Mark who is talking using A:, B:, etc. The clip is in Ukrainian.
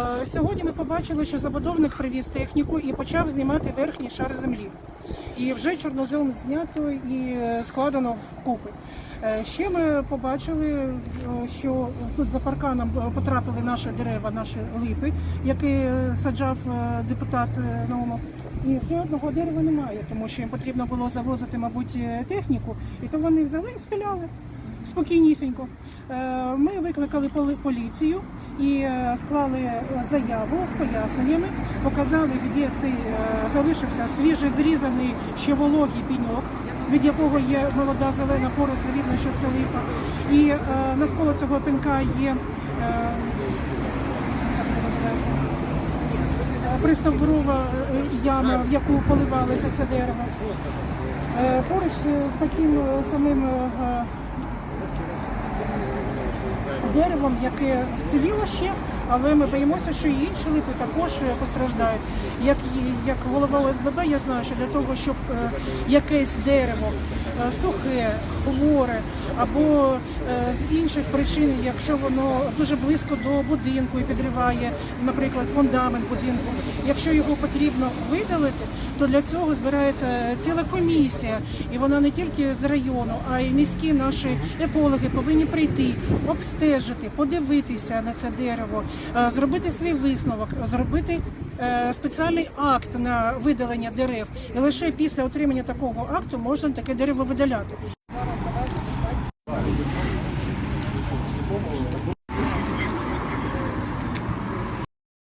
A: Е, Сьогодні ми побачили, що забудовник привіз техніку і почав знімати верхній шар землі. І вже чорнозем знято і е, складено вкупи. Е, Ще ми побачили, що тут за парканом потрапили наші дерева, наші липи, які саджав депутат Наумов. І вже одного дерева немає, тому що їм потрібно було завозити, мабуть, техніку, і то вони взяли і спіляли спокійнісінько. Е, Ми викликали поліцію і е, склали заяву з поясненнями, показали, де цей е, залишився свіже зрізаний ще вологий піньок, від якого є молода зелена поросль, видно, що це липа. І навколо цього пінка є е, яма, в яку поливалося це дерево. Поруч з таким самим деревом, яке вціліло ще, але ми боїмося, що і інші липи також е, постраждають. Як, як голова ОСББ, я знаю, що для того, щоб е, якесь дерево е, сухе, хворе або з інших причин, якщо воно дуже близько до будинку і підриває, наприклад, фундамент будинку, якщо його потрібно видалити, то для цього збирається ціла комісія, і вона не тільки з району, а й міські наші екологи повинні прийти, обстежити, подивитися на це дерево, зробити свій висновок, зробити е, спеціальний акт на видалення дерев. І лише після отримання такого акту можна таке дерево видаляти.